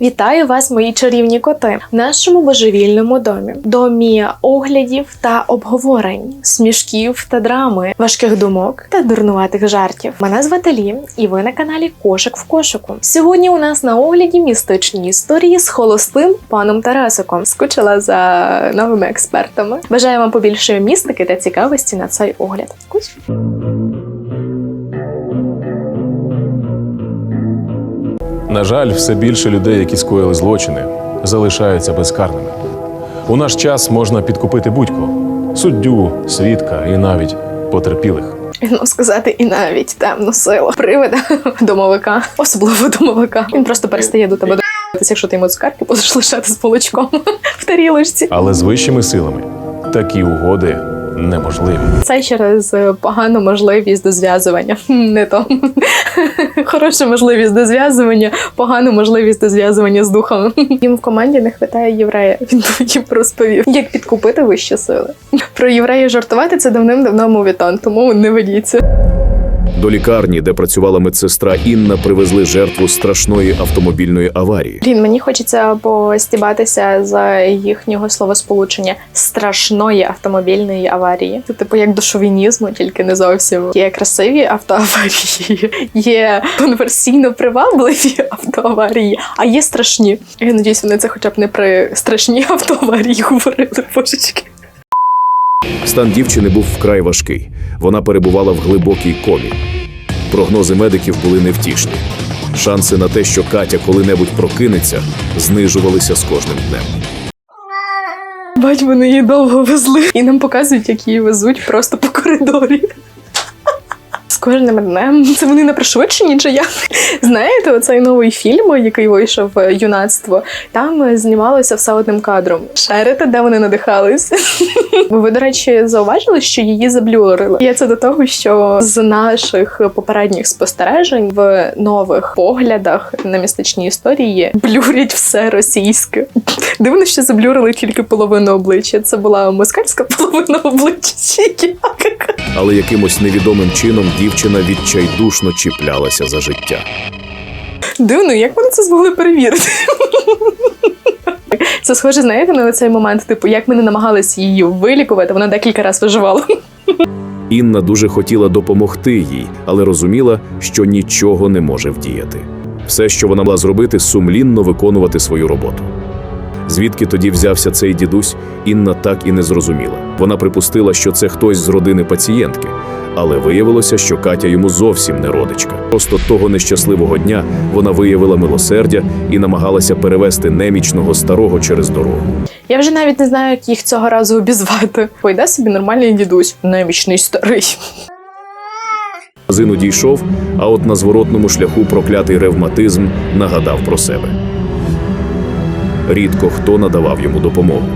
Вітаю вас, мої чарівні коти, в нашому божевільному домі. Домі оглядів та обговорень, смішків та драми, важких думок та дурнуватих жартів. Мене звати Лі, і ви на каналі Кошик в кошику. Сьогодні у нас на огляді містичні історії з холостим паном Тарасиком. Скучила за новими експертами. Бажаю вам побільше містики та цікавості на цей огляд. Кусь. На жаль, все більше людей, які скоїли злочини, залишаються безкарними. У наш час можна підкупити будь-кого суддю, свідка і навіть потерпілих. Мав сказати і навіть темну силу привида домовика, особливо домовика. Він просто перестає до тебе дивитися, якщо ти йому цукерки будеш лишати з молочком в тарілочці. Але з вищими силами такі угоди неможливі. Це через е, погану можливість до зв'язування. Не то хороша можливість до зв'язування, погану можливість до зв'язування з духом. Їм в команді не вистачає єврея. Він їм розповів, як підкупити вищі сили. Про євреїв жартувати це давним-давно мовітан, тому не ведіться. До лікарні, де працювала медсестра Інна, привезли жертву страшної автомобільної аварії. Блін, мені хочеться постібатися за їхнього словосполучення страшної автомобільної аварії. Це типу як до шовінізму, тільки не зовсім. Є красиві автоаварії, є конверсійно привабливі автоаварії, а є страшні. Я надіюсь, вони це хоча б не при страшній автоаварії говорили божечки. Стан дівчини був вкрай важкий. Вона перебувала в глибокій комі. Прогнози медиків були невтішні. Шанси на те, що Катя коли-небудь прокинеться, знижувалися з кожним днем. Бать, вони її довго везли, і нам показують, як її везуть просто по коридорі. Кожним днем це вони на пришвидшенні чи як? Знаєте, оцей новий фільм, який вийшов е, юнацтво, там е, знімалося все одним кадром. Шерите, де вони надихались. Ви, до речі, зауважили, що її заблюрили. Я це до того, що з наших попередніх спостережень в нових поглядах на містичні історії блюрять все російське. Дивно, що заблюрили тільки половину обличчя. Це була москальська половина обличчя. Але якимось невідомим чином дівчина відчайдушно чіплялася за життя. Дивно, як вони це змогли перевірити? Це схоже, знаєте, на цей момент, типу, як ми не намагалися її вилікувати, вона декілька разів виживала. Інна дуже хотіла допомогти їй, але розуміла, що нічого не може вдіяти. Все, що вона могла зробити, сумлінно виконувати свою роботу. Звідки тоді взявся цей дідусь, Інна так і не зрозуміла. Вона припустила, що це хтось з родини пацієнтки, але виявилося, що Катя йому зовсім не родичка. Просто того нещасливого дня вона виявила милосердя і намагалася перевести немічного старого через дорогу. Я вже навіть не знаю, як їх цього разу обізвати. Пойде собі нормальний дідусь, немічний старий. Магазину дійшов, а от на зворотному шляху проклятий ревматизм нагадав про себе. Рідко хто надавав йому допомогу.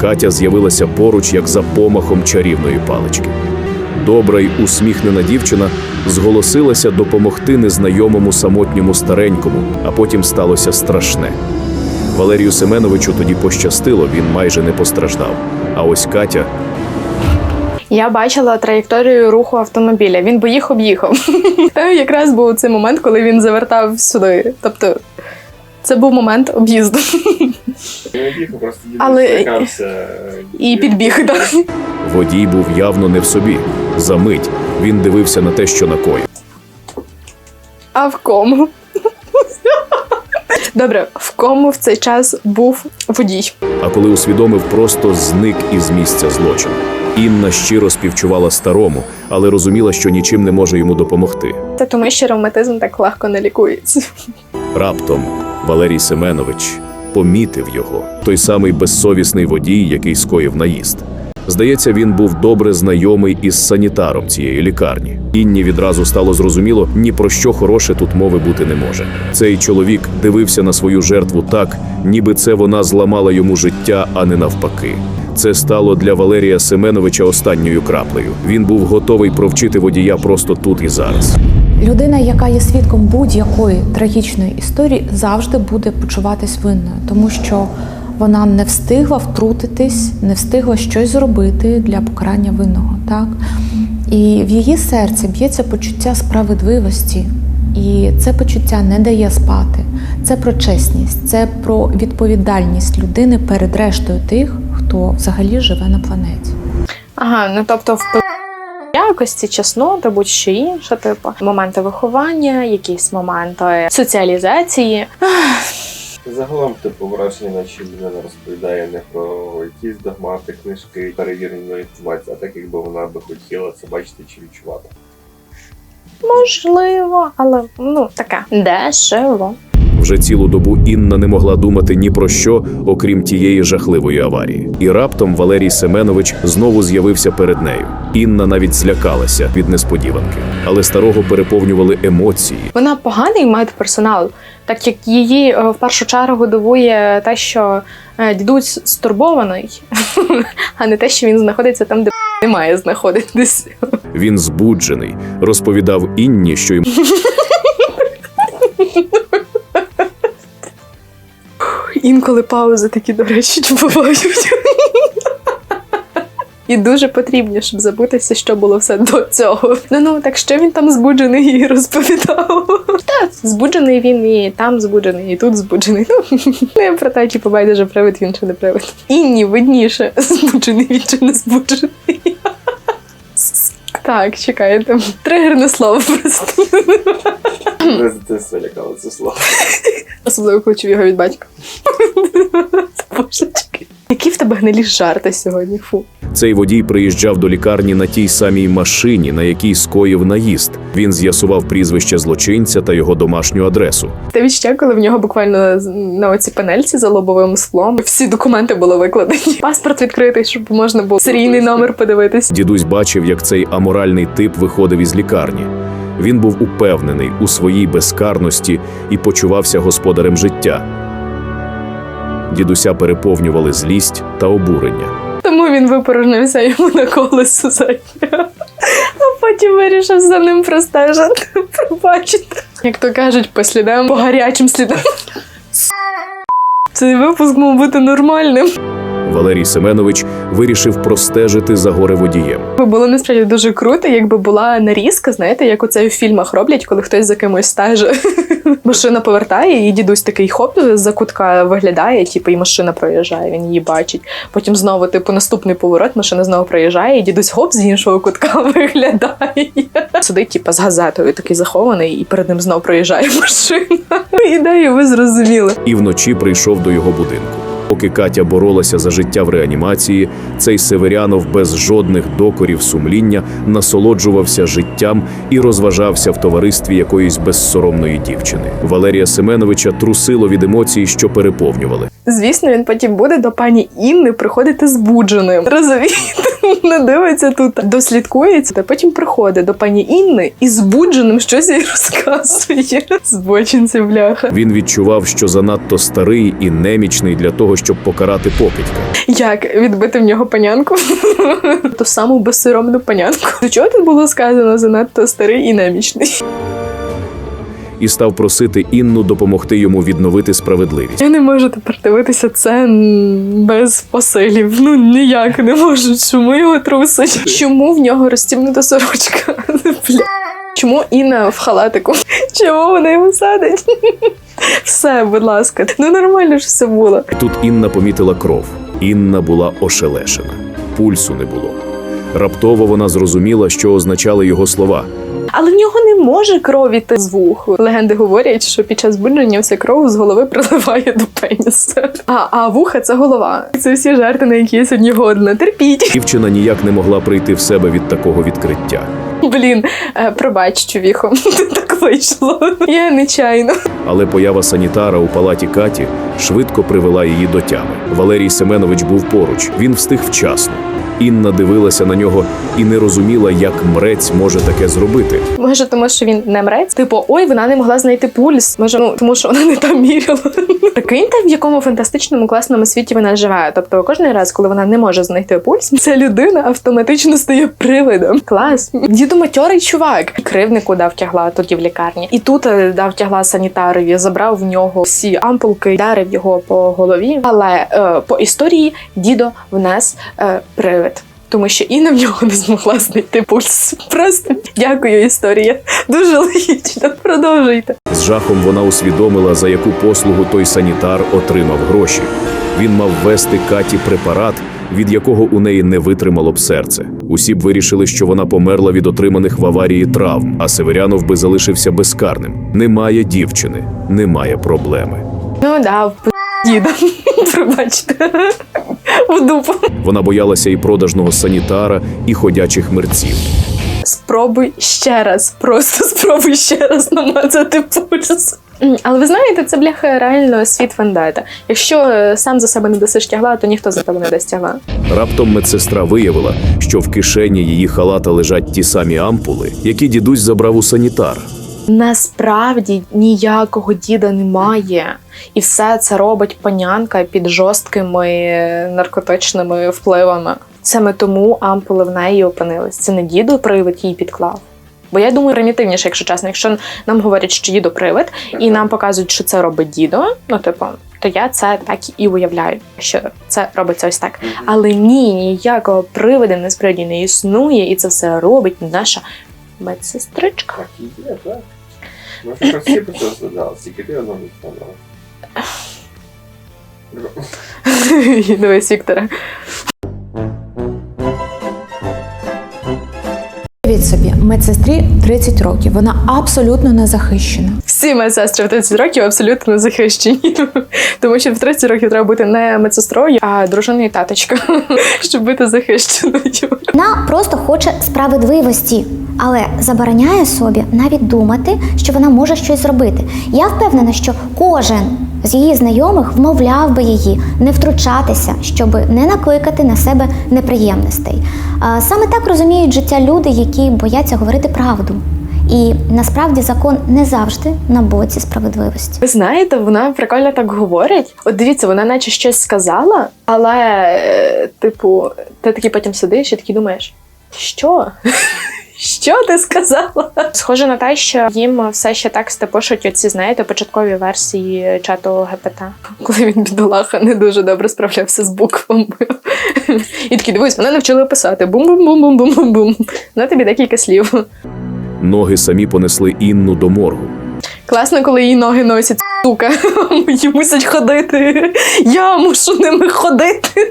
Катя з'явилася поруч, як за помахом чарівної палички. Добра й усміхнена дівчина зголосилася допомогти незнайомому самотньому старенькому, а потім сталося страшне. Валерію Семеновичу тоді пощастило, він майже не постраждав. А ось Катя Я бачила траєкторію руху автомобіля. Він би їх об'їхав. Якраз був цей момент, коли він завертав сюди. Тобто, це був момент об'їзду. Просто Але-. І підбіг. Так. водій був явно не в собі. За мить він дивився на те, що накоїв. А в кому? Добре, в кому в цей час був водій? А коли усвідомив, просто зник із місця злочину. Інна щиро співчувала старому, але розуміла, що нічим не може йому допомогти. Це тому, що ревматизм так легко не лікується. Раптом Валерій Семенович помітив його, той самий безсовісний водій, який скоїв наїзд. Здається, він був добре знайомий із санітаром цієї лікарні. Інні відразу стало зрозуміло, ні про що хороше тут мови бути не може. Цей чоловік дивився на свою жертву так, ніби це вона зламала йому життя, а не навпаки. Це стало для Валерія Семеновича останньою краплею. Він був готовий провчити водія просто тут і зараз. Людина, яка є свідком будь-якої трагічної історії, завжди буде почуватись винною, тому що вона не встигла втрутитись, не встигла щось зробити для покарання винного. Так? І в її серці б'ється почуття справедливості І це почуття не дає спати. Це про чесність, це про відповідальність людини перед рештою тих, хто взагалі живе на планеті. Ага, ну тобто в якості, чеснота, будь-що інше, типу моменти виховання, якісь моменти соціалізації. Загалом, типу, враження, наче людина розповідає не про якісь догмати, книжки, перевірені інформацію, а так, якби вона би хотіла це бачити чи відчувати. Можливо, але ну таке дешево. Вже цілу добу Інна не могла думати ні про що, окрім тієї жахливої аварії. І раптом Валерій Семенович знову з'явився перед нею. Інна навіть злякалася від несподіванки, але старого переповнювали емоції. Вона поганий медперсонал, так як її е, в першу чергу дивує те, що е, дідусь стурбований, а не те, що він знаходиться там, де не має знаходитись. Він збуджений, розповідав Інні, що й Інколи паузи такі, до речі, бувають. І дуже потрібні, щоб забутися, що було все до цього. Ну ну так що він там збуджений і розповідав. Та збуджений він і там збуджений, і тут збуджений. Ну не про те, чи побайдуже привид він чи не привид. Інні видніше, збуджений він чи не збуджений. Так, чекайте. Тригерне слово просто. Мене з дитинства це слово. Особливо коли чув його від батька. Божечки. Які в тебе гнилі жарти сьогодні? Фу. цей водій приїжджав до лікарні на тій самій машині, на якій скоїв наїзд. Він з'ясував прізвище злочинця та його домашню адресу. Та відчуття, коли в нього буквально з- на оцій панельці за лобовим склом всі документи були викладені. Паспорт відкритий, щоб можна було серійний номер подивитись. Дідусь бачив, як цей аморальний тип виходив із лікарні. Він був упевнений у своїй безкарності і почувався господарем життя. Дідуся переповнювали злість та обурення. Тому він випорожнився йому на колесо заднє. А потім вирішив за ним простежити, пробачити. Як то кажуть, по слідам, по гарячим слідам. Цей випуск мав бути нормальним. Валерій Семенович вирішив простежити за горе водієм. Було насправді дуже круто, якби була нарізка, знаєте, як оце в фільмах роблять, коли хтось за кимось стеже. Машина повертає, і дідусь такий хоп за кутка виглядає, типу, і машина проїжджає, він її бачить. Потім знову, типу, наступний поворот, машина знову проїжджає, і дідусь хоп з іншого кутка виглядає. Сидить, типу, з газетою такий захований, і перед ним знову проїжджає машина. Ідею ви зрозуміли. і вночі прийшов до його будинку. Поки Катя боролася за життя в реанімації, цей Северянов без жодних докорів сумління насолоджувався життям і розважався в товаристві якоїсь безсоромної дівчини. Валерія Семеновича трусило від емоцій, що переповнювали. Звісно, він потім буде до пані Інни приходити збудженим. Розумієте? Не дивиться тут, дослідкується, та потім приходить до пані Інни і збудженим щось їй розказує. Збочинці, бляха. Він відчував, що занадто старий і немічний для того, щоб покарати покидька. Як відбити в нього панянку? Ту саму безсоромну панянку. До чого тут було сказано занадто старий і немічний? і став просити Інну допомогти йому відновити справедливість. Я не можу тепер дивитися це без посилів. Ну ніяк не можу. Чому його трусить? Чому в нього розтібнута сорочка? Бля. Чому Інна в халатику? Чому вона його садить? Все, будь ласка, ну нормально ж все було. Тут Інна помітила кров. Інна була ошелешена. Пульсу не було. Раптово вона зрозуміла, що означали його слова. Але в нього не може кров іти з вуху. Легенди говорять, що під час будження вся кров з голови приливає до пеніса. А, а вуха це голова. Це всі жарти, на які я сьогодні годна. Терпіть. Дівчина ніяк не могла прийти в себе від такого відкриття. Блін, е, пробач, чувіхо, так вийшло. Я нечайно. Але поява санітара у палаті Каті швидко привела її до тями. Валерій Семенович був поруч. Він встиг вчасно. Інна дивилася на нього і не розуміла, як мрець може таке зробити. Може, тому що він не мрець? Типу, ой, вона не могла знайти пульс. Може, ну тому що вона не там міряла. Прикиньте, в якому фантастичному класному світі вона живе. Тобто, кожен раз, коли вона не може знайти пульс, ця людина автоматично стає привидом. Клас. Діду матьорий чувак. Кривнику дав тягла тоді в лікарні. І тут е, дав тягла санітарові, забрав в нього всі ампулки, дарив його по голові. Але е, по історії дідо внес е, привид. Тому що Інна в нього не змогла знайти пульс. Просто дякую, історія. Дуже логічно. Продовжуйте. З жахом вона усвідомила, за яку послугу той санітар отримав гроші. Він мав ввести Каті препарат, від якого у неї не витримало б серце. Усі б вирішили, що вона померла від отриманих в аварії травм, а Северянов би залишився безкарним. Немає дівчини, немає проблеми. Ну да, діда. Пробачте. В дупу. Вона боялася і продажного санітара, і ходячих мерців. Спробуй ще раз. Просто спробуй ще раз намацати пульс. Але ви знаєте, це бляха реально світ вендета. Якщо е, сам за себе не дасиш тягла, то ніхто за тебе не дасть тягла. Раптом медсестра виявила, що в кишені її халата лежать ті самі ампули, які дідусь забрав у санітара. Насправді ніякого діда немає, і все це робить панянка під жорсткими наркотичними впливами. Саме тому ампули в неї опинились. Це не діду привид їй підклав. Бо я думаю, примітивніше, якщо чесно, якщо нам говорять, що дідо привид, і нам показують, що це робить дідо, ну типу, то я це так і уявляю, що це робиться ось так. Але ні, ніякого привида насправді не існує, і це все робить наша медсестричка. Так і є, так. Ж про всі про це згадали, тільки ти одного не згадала. Дивись, Віктора. Від собі, медсестрі 30 років, вона абсолютно не захищена. Всі медсестри в 30 років абсолютно захищені. Тому що в 30 років треба бути не медсестрою, а дружиною таточка, щоб бути захищеною. Вона просто хоче справедливості, але забороняє собі навіть думати, що вона може щось зробити. Я впевнена, що кожен з її знайомих вмовляв би її не втручатися, щоб не накликати на себе неприємностей. Саме так розуміють життя люди, які бояться говорити правду. І насправді закон не завжди на боці справедливості. Ви знаєте, вона прикольно так говорить. От дивіться, вона наче щось сказала, але, е, типу, ти такий потім сидиш і такий думаєш, що? Що ти сказала? Схоже на те, що їм все ще тексти пишуть оці, знаєте, початкові версії чату ГПТ, коли він бідолаха не дуже добре справлявся з буквами. І такий, дивись, мене навчили писати бум-бум-бум-бум-бум-бум-бум. На тобі декілька слів. Ноги самі понесли Інну до моргу. Класно, коли її ноги носять, сука. Мої мусять ходити. Я мушу ними ходити.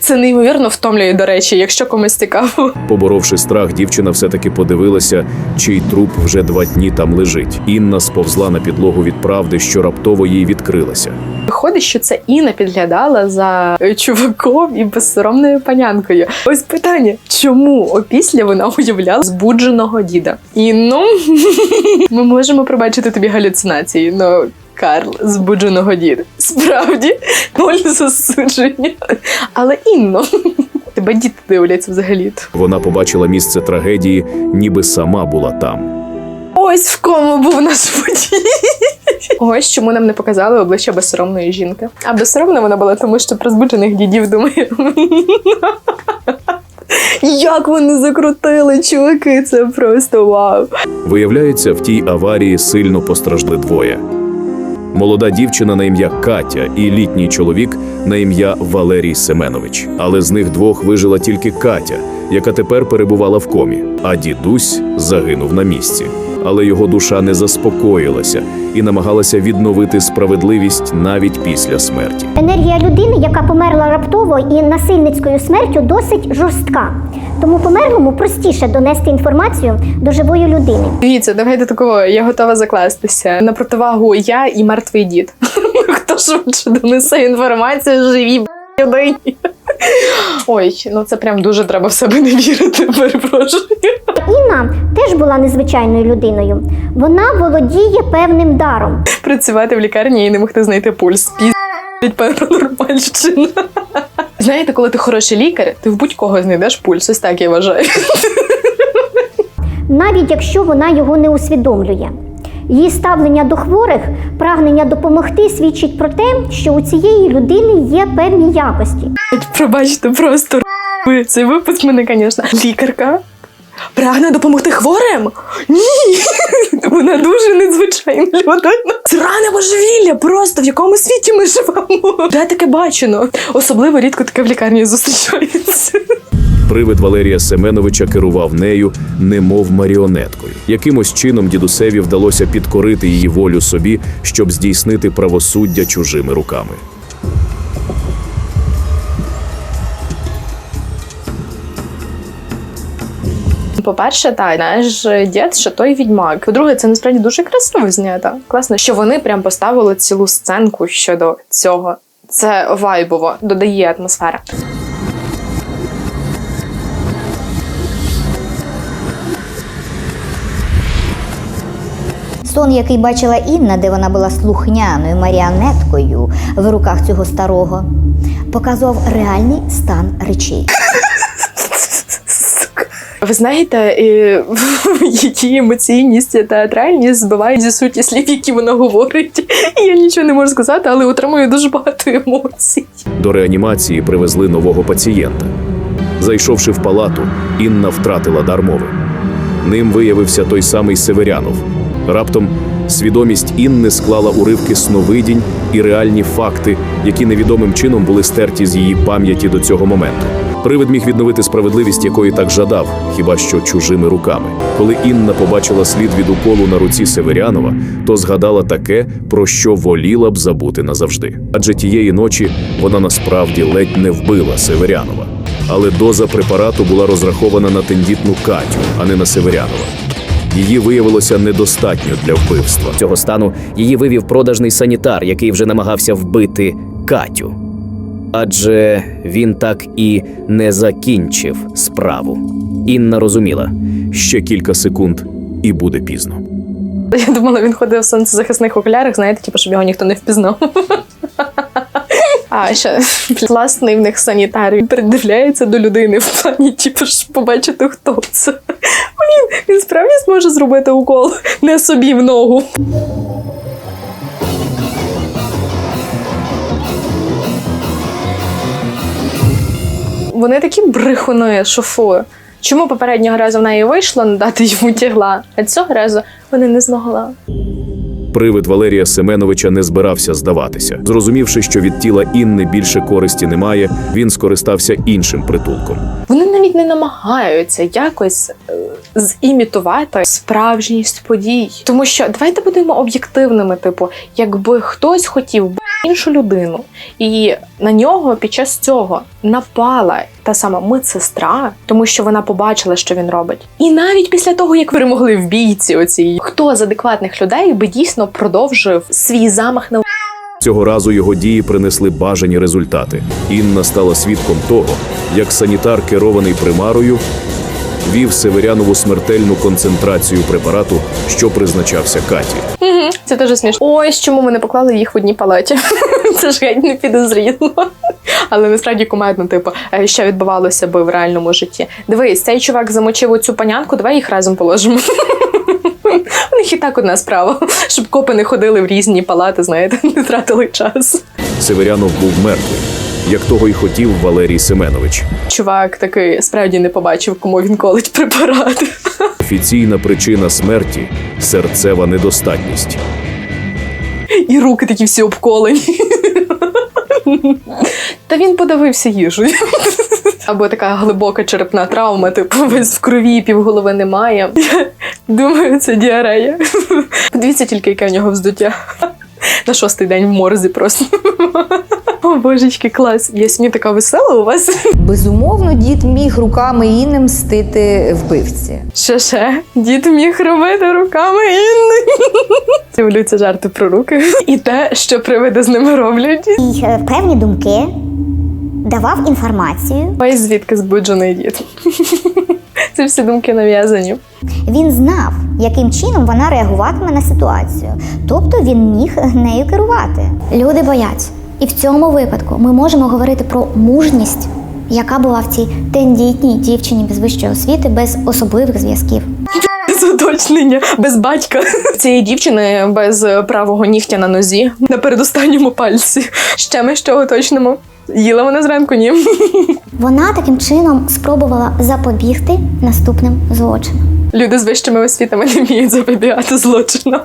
Це неймовірно втомлює, до речі, якщо комусь цікаво. Поборовши страх, дівчина все-таки подивилася, чий труп вже два дні там лежить. Інна сповзла на підлогу від правди, що раптово їй відкрилася. Виходить, що це Інна підглядала за е, чуваком і безсоромною панянкою. Ось питання: чому опісля вона уявляла збудженого діда? Інно, ми можемо пробачити тобі галюцинації, но Карл збудженого діда. Справді, ноль засудження. Але Інно, тебе діти дивляться взагалі. Вона побачила місце трагедії, ніби сама була там. Ось в кому був наш водій. Ось чому нам не показали обличчя безсоромної жінки. А безсоромна вона була, тому що про збуджених дідів думає. Як вони закрутили, чуваки, це просто вау. Виявляється, в тій аварії сильно постраждали двоє. Молода дівчина на ім'я Катя і літній чоловік на ім'я Валерій Семенович. Але з них двох вижила тільки Катя, яка тепер перебувала в комі, а дідусь загинув на місці. Але його душа не заспокоїлася і намагалася відновити справедливість навіть після смерті. Енергія людини, яка померла раптово і насильницькою смертю, досить жорстка. Тому померлому простіше донести інформацію до живої людини. Дивіться, давайте такого, я готова закластися. На противагу я і мертвий дід. Хто швидше донесе інформацію живій людині? Ой, ну це прям дуже треба в себе не вірити, перепрошую. Інна теж була незвичайною людиною. Вона володіє певним даром. працювати в лікарні і не могти знайти пульс. Піздять паранормальщина. Знаєте, коли ти хороший лікар, ти в будь-кого знайдеш пульс. Ось так я вважаю. навіть якщо вона його не усвідомлює. Її ставлення до хворих, прагнення допомогти свідчить про те, що у цієї людини є певні якості. Пробачте, просто цей випуск мене, звісно. Лікарка. Прагне допомогти хворим? Ні! Вона дуже незвичайна людина. Це ране божевілля, просто в якому світі ми живемо. Де таке бачено? Особливо рідко таке в лікарні зустрічається. Привид Валерія Семеновича керував нею, немов маріонеткою. Якимось чином дідусеві вдалося підкорити її волю собі, щоб здійснити правосуддя чужими руками. По-перше, та наш дід, що той відьмак. По-друге, це насправді дуже красиво знято. Класно, що вони прям поставили цілу сценку щодо цього. Це вайбово, додає атмосфера. Сон, який бачила Інна, де вона була слухняною маріонеткою в руках цього старого, показував реальний стан речей. Ви знаєте, і, її емоційність та театральність збивають зі суті слів, які вона говорить. Я нічого не можу сказати, але отримую дуже багато емоцій. До реанімації привезли нового пацієнта. Зайшовши в палату, Інна втратила дар мови. Ним виявився той самий Северянов. Раптом свідомість Інни склала уривки сновидінь і реальні факти, які невідомим чином були стерті з її пам'яті до цього моменту. Привид міг відновити справедливість, якої так жадав, хіба що чужими руками. Коли Інна побачила слід від уколу на руці Северянова, то згадала таке, про що воліла б забути назавжди. Адже тієї ночі вона насправді ледь не вбила Северянова. Але доза препарату була розрахована на тендітну Катю, а не на Северянова. Її виявилося недостатньо для вбивства. цього стану її вивів продажний санітар, який вже намагався вбити Катю. Адже він так і не закінчив справу. Інна розуміла, Ще кілька секунд, і буде пізно. Я думала, він ходив в сонцезахисних окулярах, знаєте, типу, щоб його ніхто не впізнав. А ще класний в них санітар. Придивляється до людини в плані, типу, щоб побачити, хто це. Блін, він справді зможе зробити укол не собі в ногу. Вони такі брехуни, що. Чому попереднього разу в неї вийшло надати йому тягла, а цього разу вони не змогла. Привид Валерія Семеновича не збирався здаватися. Зрозумівши, що від тіла Інни більше користі немає, він скористався іншим притулком. Вони навіть не намагаються якось е, зімітувати справжність подій. Тому що давайте будемо об'єктивними. Типу, якби хтось хотів іншу людину, і на нього під час цього напала та сама медсестра, тому що вона побачила, що він робить. І навіть після того, як перемогли в бійці, оцій хто з адекватних людей би дійсно продовжив свій замах на Цього разу його дії принесли бажані результати. Інна стала свідком того, як санітар, керований примарою, вів Северянову смертельну концентрацію препарату, що призначався Каті. Це дуже смішно. Ось чому ми не поклали їх в одній палаті. Це ж геть не підозріло. Але насправді кумедно, типу, е, що відбувалося би в реальному житті. Дивись, цей чувак замочив оцю панянку, давай їх разом положимо. Них і так одна справа, щоб копи не ходили в різні палати, знаєте, не тратили час. Северянов був мертвий, як того й хотів Валерій Семенович. Чувак такий справді не побачив, кому він колить препарат. Офіційна причина смерті серцева недостатність. І руки такі всі обколені. Та він подавився їжею. Або така глибока черепна травма, типу весь в крові, півголови немає. Я думаю, це діарея. Подивіться тільки, яке в нього вздуття. На шостий день в морзі просто. О, божечки, клас. Ясмі така весела у вас. Безумовно, дід міг руками Інни мстити вбивці. Ще ще дід міг робити руками Інни. Люблю ці жарти про руки. І те, що привиди з ними роблять. І е, певні думки давав інформацію. Ой, звідки збуджений дід. Це всі думки нав'язані. Він знав, яким чином вона реагуватиме на ситуацію. Тобто він міг нею керувати. Люди бояться. І в цьому випадку ми можемо говорити про мужність, яка була в цій тендітній дівчині без вищої освіти, без особливих зв'язків. Без уточнення, без батька. Цієї дівчини без правого нігтя на нозі на передостанньому пальці. Ще ми що уточнимо? Їла вона зранку, ні. Вона таким чином спробувала запобігти наступним злочинам. Люди з вищими освітами не вміють запобігати злочинам.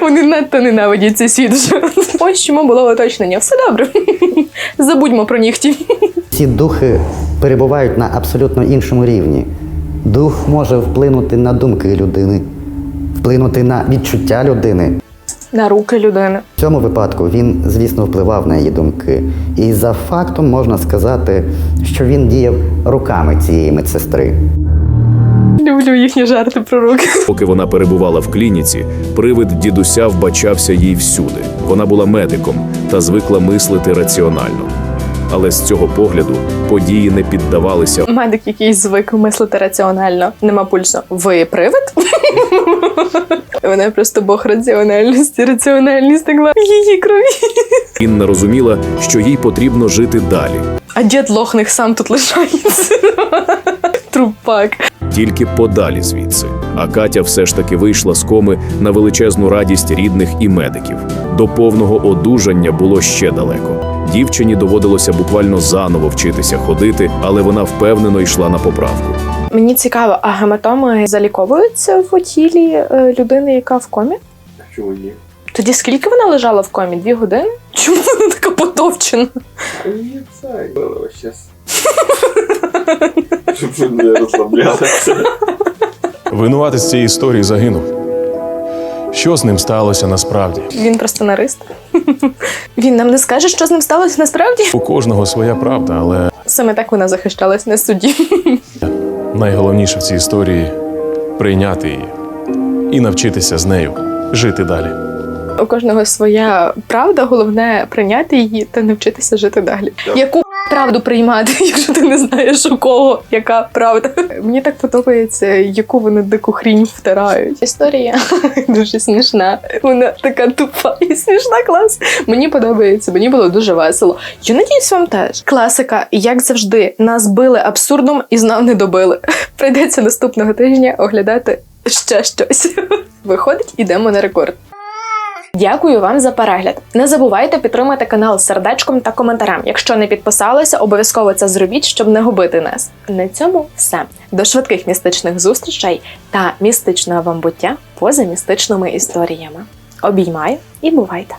Вони надто ненавидять цей світ вже. Ось чому було уточнення. Все добре. Забудьмо про нігті. Ці духи перебувають на абсолютно іншому рівні. Дух може вплинути на думки людини, вплинути на відчуття людини. На руки людини. В цьому випадку він, звісно, впливав на її думки. І за фактом можна сказати, що він діяв руками цієї медсестри. Люблю їхні жарти про руки. Поки вона перебувала в клініці, привид дідуся вбачався їй всюди. Вона була медиком та звикла мислити раціонально. Але з цього погляду події не піддавалися Медик, який звик мислити раціонально, нема пульсу. Ви привид? Вона просто бог раціональності. Раціональність текла в її крові. Інна розуміла, що їй потрібно жити далі, А дід лохних сам тут лишається. Трупак. тільки подалі звідси. А Катя все ж таки вийшла з коми на величезну радість рідних і медиків. До повного одужання було ще далеко. Дівчині доводилося буквально заново вчитися ходити, але вона впевнено йшла на поправку. Мені цікаво, а гематоми заліковуються в тілі е, людини, яка в комі? Чому ні? Тоді скільки вона лежала в комі? Дві години? Чому вона така потовчена? Ні, це ось. Щоб не розслаблялися. Винуватець цієї історії загинув. Що з ним сталося насправді? Він просто нарист. Він нам не скаже, що з ним сталося насправді. У кожного своя правда, але Саме так вона захищалась на суді. найголовніше в цій історії прийняти її і навчитися з нею жити далі. У кожного своя правда, головне прийняти її та навчитися жити далі. Яку правду приймати, якщо ти не знаєш у кого яка правда? Мені так подобається, яку вони дику хрінь втирають. Історія дуже смішна. Вона така тупа і смішна клас. Мені подобається, мені було дуже весело. Я надіюсь, вам теж. Класика, як завжди, нас били абсурдом і знов не добили. Прийдеться наступного тижня оглядати ще щось. Виходить, ідемо на рекорд. Дякую вам за перегляд. Не забувайте підтримати канал сердечком та коментарем. Якщо не підписалися, обов'язково це зробіть, щоб не губити нас. На цьому все. До швидких містичних зустрічей та містичного вам буття поза містичними історіями. Обіймаю і бувайте!